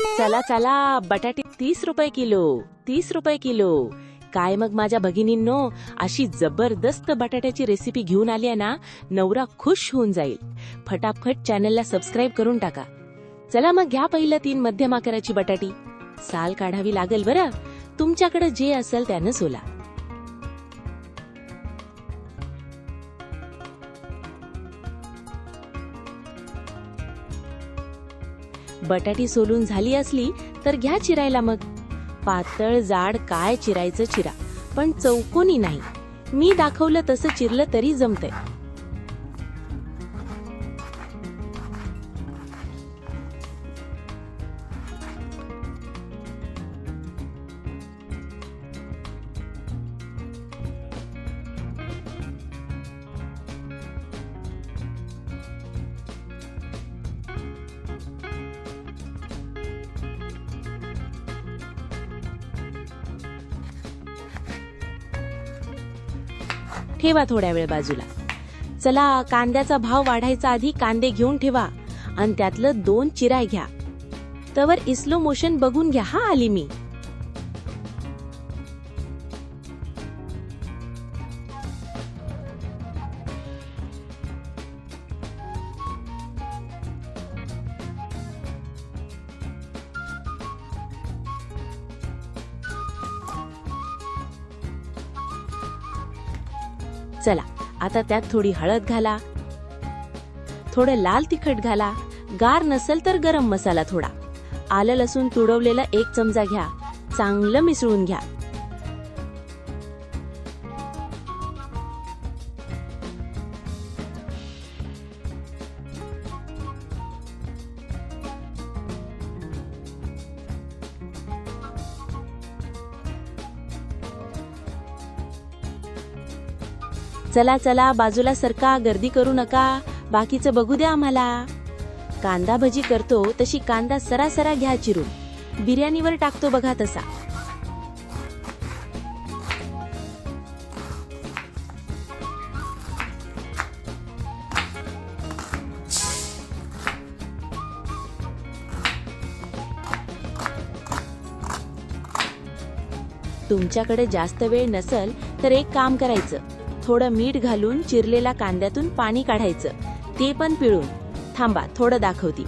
चला चला बटाटे तीस रुपये किलो तीस रुपये किलो. काय मग माझ्या भगिनींनो अशी जबरदस्त बटाट्याची रेसिपी घेऊन आली आहे ना नवरा खुश होऊन जाईल. फटाफट चॅनलला सबस्क्राईब करून टाका. चला मग घ्या पहिलं तीन मध्यम आकाराची बटाटी. साल काढावी लागेल बरं. तुमच्याकडे जे असेल त्यानं सोला. बटाटी सोलून झाली असली तर घ्या चिरायला मग. पातळ जाड काय चिरायचं चिरा पण चौकोनी नाही. मी दाखवलं तसं चिरलं तरी जमतंय. ठेवा थोड्या वेळ बाजूला. चला कांद्याचा भाव वाढायचा आधी कांदे घेऊन ठेवा आणि त्यातलं दोन चिराय घ्या. तवर इस्लो मोशन बघून घ्या हा आली मी. चला आता त्यात थोडी हळद घाला. थोडं लाल तिखट घाला. गार नसेल तर गरम मसाला थोडा. आलं लसूण तुडवलेला एक चमचा घ्या. चांगलं मिसळून घ्या. चला चला बाजूला सरका गर्दी करू नका. बाकीचं बघू द्या आम्हाला. कांदा भजी करतो तशी कांदा सरासरा घ्या चिरून. बिर्याणीवर टाकतो बघा तसा. तुमच्याकडे जास्त वेळ नसल तर एक काम करायचं. थोडं मीठ घालून चिरलेल्या कांद्यातून पाणी काढायचं. ते पण पिळून. थांबा थोडं दाखवती.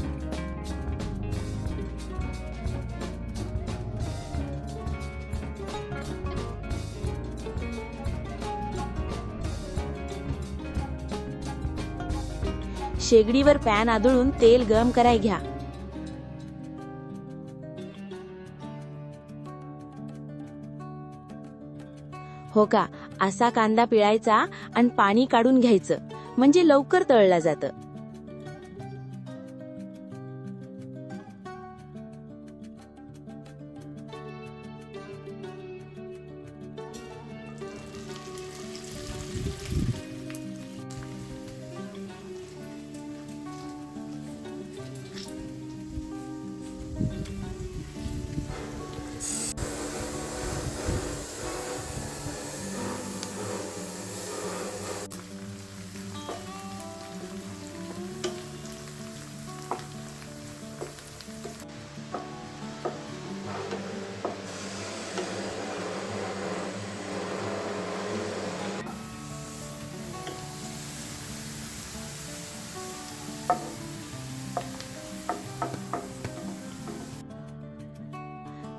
शेगडीवर पॅन आदळून तेल गरम कराय घ्या. हो का? असा कांदा पिळायचा आणि पाणी काढून घ्यायचं. म्हणजे लवकर तळला जातं.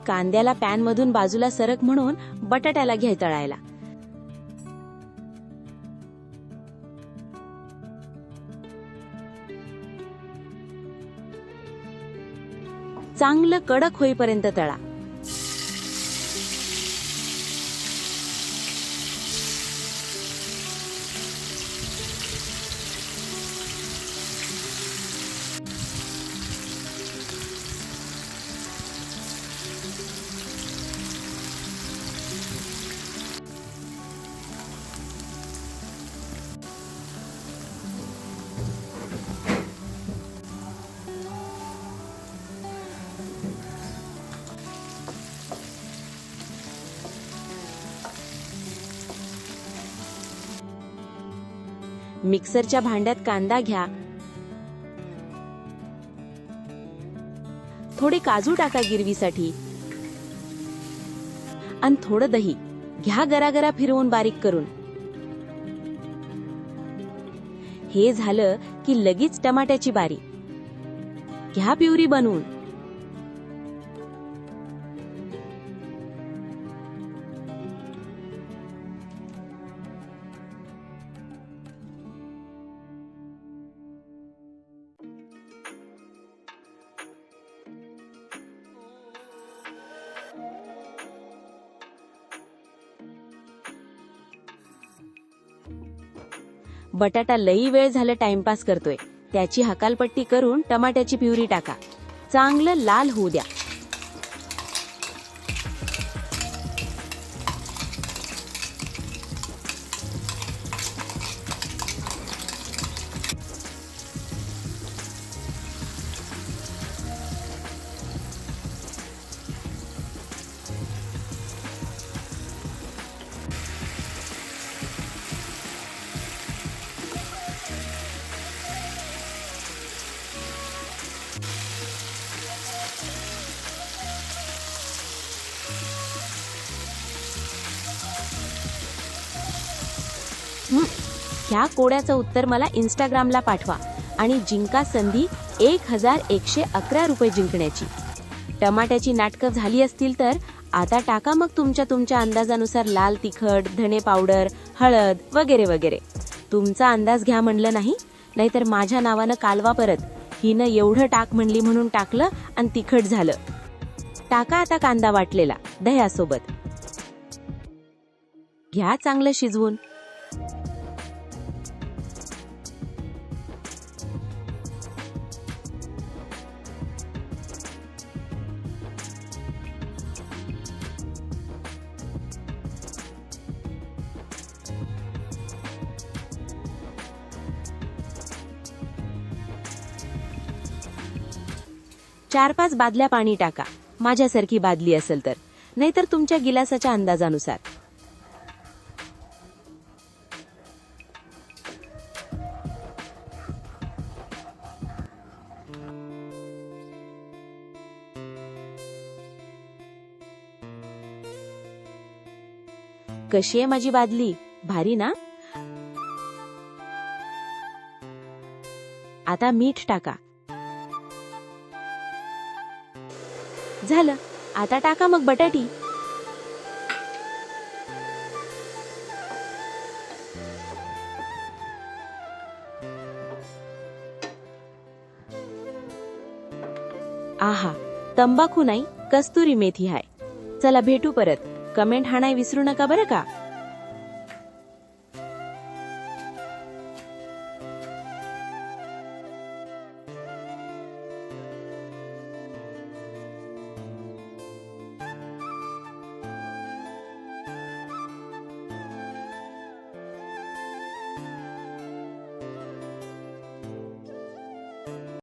कांद्याला पॅन मधून बाजूला सरक म्हणून बटाट्याला घ्याय तळायला. चांगलं कडक होईपर्यंत तळा. मिक्सरच्या भांड्यात कांदा घ्या. थोडे काजू टाका गिरवीसाठी. आणि थोडं दही. घ्या गरागरा फिरवून बारीक करून. हे झालं की लगेच टमाट्याची बारी. घ्या प्युरी बनवून. बटाटा लई वेळ झालं टाइमपास करतोय. त्याची हकालपट्टी करून टमाट्याची प्युरी टाका. चांगलं लाल होऊ द्या. ह्या कोड्याचं उत्तर मला इंस्टाग्रामला पाठवा आणि जिंका संधी एक हजार एकशे अकरा रुपये जिंकण्याची. टमाट्याची नाटकं झाली असतील तर आता टाका मग तुमच्या तुमच्या अंदाजानुसार लाल तिखट धणे पावडर हळद वगैरे वगैरे. तुमचा अंदाज घ्या म्हणलं नाही नाहीतर माझ्या नावानं कालवा परत. हिनं एवढं टाक म्हणली म्हणून टाकलं आणि तिखट झालं. टाका आता कांदा वाटलेला दह्यासोबत. घ्या चांगलं शिजवून. चार पाच बादल्या पाणी टाका. माझ्यासारखी बादली असेल तर. नाहीतर तुमच्या गिलासाच्या अंदाजानुसार. कशी आहे माझी बादली? भारी ना? आता मीठ टाका. झालं. आता टाका मग बटाटी. आहा तंबाखू नाही कस्तुरी मेथी हाय. चला भेटू परत. कमेंट हाणाय विसरू नका बरं का?